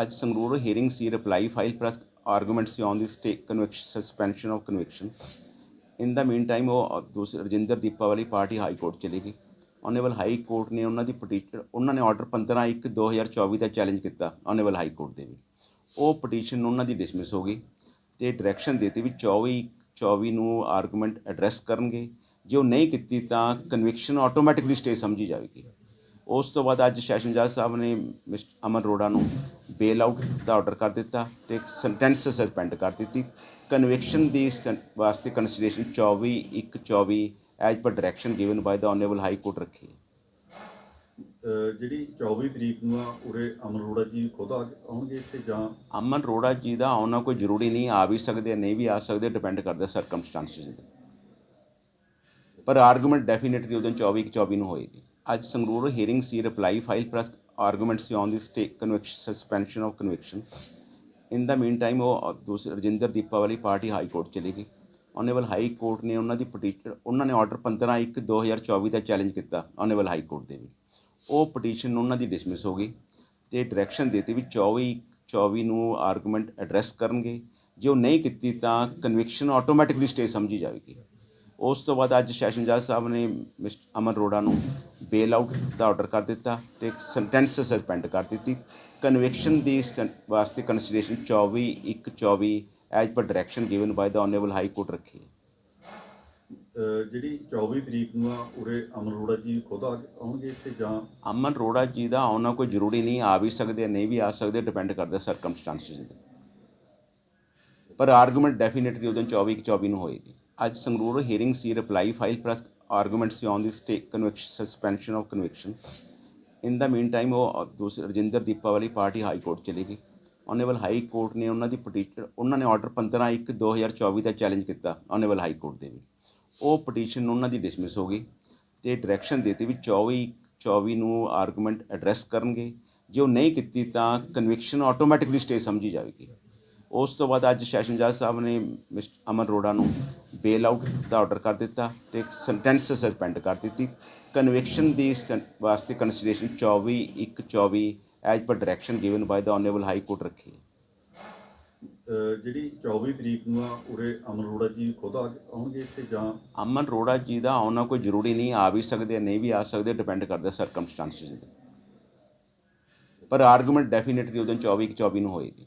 ਅੱਜ Sangrur hearing C reply file plus arguments on the state conviction, suspension of conviction. In the time ਉਹ ਦੂਸਰੇ ਰਜਿੰਦਰ ਦੀਪਾ ਵਾਲੀ party high court ਚਲੀ ਗਈ। Honourable high court ਨੇ ਉਹਨਾਂ ਦੀ ਪਟੀਸ਼ਨ ਉਹਨਾਂ ਨੇ ਆਰਡਰ 15 1 2024 ਦਾ ਚੈਲੰਜ ਕੀਤਾ ਆਨਰੇਬਲ ਹਾਈ ਕੋਰਟ ਦੇ ਵਿੱਚ ਉਹ ਪਟੀਸ਼ਨ ਉਹਨਾਂ ਦੀ ਡਿਸਮਿਸ ਹੋ ਗਈ ਤੇ ਡਾਇਰੈਕਸ਼ਨ ਦਿੱਤੀ ਵੀ 24 24 ਨੂੰ ਆਰਗੂਮੈਂਟ ਐਡਰੈਸ ਕਰਨਗੇ। ਜੇ ਉਹ ਨਹੀਂ ਕੀਤੀ ਤਾਂ ਕਨਵਿਕਸ਼ਨ ਆਟੋਮੈਟਿਕਲੀ ਸਟੇ ਸਮਝੀ ਜਾਵੇਗੀ। ਉਸ ਤੋਂ ਬਾਅਦ ਅੱਜ ਸੈਸ਼ਨ ਜੱਜ ਸਾਹਿਬ ਨੇ ਮਿਸਟਰ ਅਮਨ ਰੋੜਾ ਨੂੰ ਬੇਲ ਆਊਟ ਦਾ ਆਰਡਰ ਕਰ ਦਿੱਤਾ ਤੇ ਸੈਂਟੈਂਸ ਸਸਪੈਂਡ ਕਰ ਦਿੱਤੀ। ਕਨਵਿਕਸ਼ਨ ਦੀ ਵਾਸਤੇ consideration 24 1 24 as per direction given by the honourable high court ਰੱਖੀ। ਜਿਹੜੀ 24 ਤਰੀਕ ਨੂੰ ਆ ਉਰੇ ਅਮਨ ਅਰੋੜਾ ਜੀ ਖੁਦ ਆਉਣਗੇ ਇੱਥੇ ਜਾਂ? ਅਮਨ ਰੋੜਾ ਜੀ ਦਾ ਆਉਣਾ ਕੋਈ ਜ਼ਰੂਰੀ ਨਹੀਂ ਆ ਵੀ ਸਕਦੇ ਨਹੀਂ ਵੀ ਆ ਸਕਦੇ ਡਿਪੈਂਡ ਕਰਦਾ ਸਰਕਮਸਟੈਂਸਸ ਤੇ। ਪਰ ਆਰਗੂਮੈਂਟ ਡੈਫੀਨਿਟਲੀ ਉਦੋਂ 24 ਕਿ 24 ਨੂੰ ਹੋਏਗੀ। ਅੱਜ Sangrur hearing C reply file plus arguments on the state conviction, suspension of conviction. In the time ਉਹ ਦੂਸਰੇ ਰਜਿੰਦਰ ਦੀਪਾ ਵਾਲੀ ਪਾਰਟੀ ਹਾਈ ਕੋਰਟ ਚਲੀ ਗਈ। ਆਨਰੇਬਲ ਹਾਈ ਕੋਰਟ ਨੇ ਉਹਨਾਂ ਦੀ ਪਟੀਸ਼ਨ ਉਹਨਾਂ ਨੇ ਆਰਡਰ 15 1 2024 ਦਾ ਚੈਲੰਜ ਕੀਤਾ ਆਨਰੇਬਲ ਹਾਈ ਕੋਰਟ ਦੇ ਵਿੱਚ ਉਹ ਪਟੀਸ਼ਨ ਉਹਨਾਂ ਦੀ ਡਿਸਮਿਸ ਹੋ ਗਈ ਤੇ ਡਾਇਰੈਕਸ਼ਨ ਦਿੱਤੀ ਵੀ 24 24 ਨੂੰ ਆਰਗੂਮੈਂਟ ਐਡਰੈਸ ਕਰਨਗੇ। ਜੇ ਉਹ ਨਹੀਂ ਕੀਤੀ ਤਾਂ ਕਨਵਿਕਸ਼ਨ ਆਟੋਮੈਟਿਕਲੀ ਸਟੇ ਸਮਝੀ ਜਾਵੇਗੀ। ਉਸ ਤੋਂ ਬਾਅਦ ਅੱਜ ਸੈਸ਼ਨ ਜੱਜ ਸਾਹਿਬ ਨੇ ਮਿਸਟਰ ਅਮਨ ਰੋੜਾ ਨੂੰ ਬੇਲ ਆਊਟ ਦਾ ਆਰਡਰ ਕਰ ਦਿੱਤਾ ਤੇ ਸੈਂਟੈਂਸ ਸਸਪੈਂਡ ਕਰ ਦਿੱਤੀ। ਕਨਵਿਕਸ਼ਨ ਦੀ ਸੈਂ- ਵਾਸਤੇ consideration 24 1 24 as per direction given by the honourable high court ਰੱਖੀ ਅਹ ਜਿਹੜੀ 24 ਤਰੀਕ ਨੂੰ ਆ ਉਰੇ ਅਮਨ ਅਰੋੜਾ ਜੀ ਖੁਦ ਆ ਆਉਣਗੇ ਇੱਥੇ ਜਾਂ? ਅਮਨ ਰੋੜਾ ਜੀ ਦਾ ਆਉਣਾ ਕੋਈ ਜ਼ਰੂਰੀ ਨਹੀਂ ਆ ਵੀ ਸਕਦੇ ਆ, ਨਹੀਂ ਵੀ ਆ ਸਕਦੇ ਡਿਪੈਂਡ ਕਰਦਾ ਸਰਕਮਸਟੈਂਸਸ ਤੇ ਪਰ ਆਰਗੂਮੈਂਟ ਡੈਫੀਨਿਟਲੀ ਉਦੋਂ 24 ਕਿ 24 ਨੂੰ ਹੋਏਗੀ। ਅੱਜ ਸੰਗਰੂਰ ਹੀਅਰਿੰਗ ਸੀ ਰਿਪਲਾਈ ਫਾਈਲ plus ਔਨ ਦੀ the state suspension suspension conviction conviction. ਦਾ the ਟਾਈਮ ਉਹ ਦੂਸਰੇ ਰਜਿੰਦਰ ਦੀਪਾ ਵਾਲੀ ਪਾਰਟੀ ਹਾਈ ਕੋਰਟ ਚਲੀ ਗਈ। ਆਨਰੇਬਲ ਹਾਈ ਕੋਰਟ ਨੇ ਉਹਨਾਂ ਦੀ ਪਟੀਸ਼ਨ ਉਹਨਾਂ ਨੇ ਆਰਡਰ 15 1 2024 ਦਾ ਚੈਲੰਜ ਕੀਤਾ ਆਨਰੇਬਲ ਹਾਈ ਕੋਰਟ ਦੇ ਵਿੱਚ ਉਹ ਪਟੀਸ਼ਨ ਉਹਨਾਂ ਦੀ ਡਿਸਮਿਸ ਹੋ ਗਈ ਤੇ ਡਾਇਰੈਕਸ਼ਨ ਦਿੱਤੀ ਵੀ 24 24 ਨੂੰ ਆਰਗੂਮੈਂਟ ਐਡਰੈਸ ਕਰਨਗੇ। ਜੇ ਉਹ ਨਹੀਂ ਕੀਤੀ ਤਾਂ ਕਨਵਿਕਸ਼ਨ ਆਟੋਮੈਟਿਕਲੀ ਸਟੇ ਸਮਝੀ ਜਾਵੇਗੀ। ਉਸ ਤੋਂ ਬਾਅਦ ਅੱਜ ਸੈਸ਼ਨ ਜੱਜ ਸਾਹਿਬ ਨੇ ਮਿਸਟਰ ਅਮਨ ਰੋੜਾ ਨੂੰ ਬੇਲ ਆਊਟ ਦਾ ਆਰਡਰ ਕਰ ਦਿੱਤਾ ਤੇ ਸੈਂਟੈਂਸ ਸਸਪੈਂਡ ਕਰ ਦਿੱਤੀ। ਕਨਵਿਕਸ਼ਨ ਦੀ ਵਾਸਤੇ consideration 24 1 24 as per direction given by the honourable high court ਰੱਖੀ ਜਿਹੜੀ 24 ਤਰੀਕ ਨੂੰ ਆ ਉਰੇ ਅਮਨ ਅਰੋੜਾ ਜੀ ਖੁਦ ਆਉਣਗੇ ਇੱਥੇ ਜਾਂ? ਅਮਨ ਰੋੜਾ ਜੀ ਦਾ ਆਉਣਾ ਕੋਈ ਜ਼ਰੂਰੀ ਨਹੀਂ ਆ ਵੀ ਸਕਦੇ ਨਹੀਂ ਵੀ ਆ ਸਕਦੇ ਡਿਪੈਂਡ ਕਰਦਾ ਸਰਕਮਸਟੈਂਸਸ ਤੇ। ਪਰ ਆਰਗੂਮੈਂਟ ਡੈਫੀਨਿਟਲੀ ਉਦੋਂ 24 ਕਿ 24 ਨੂੰ ਹੋਏਗੀ।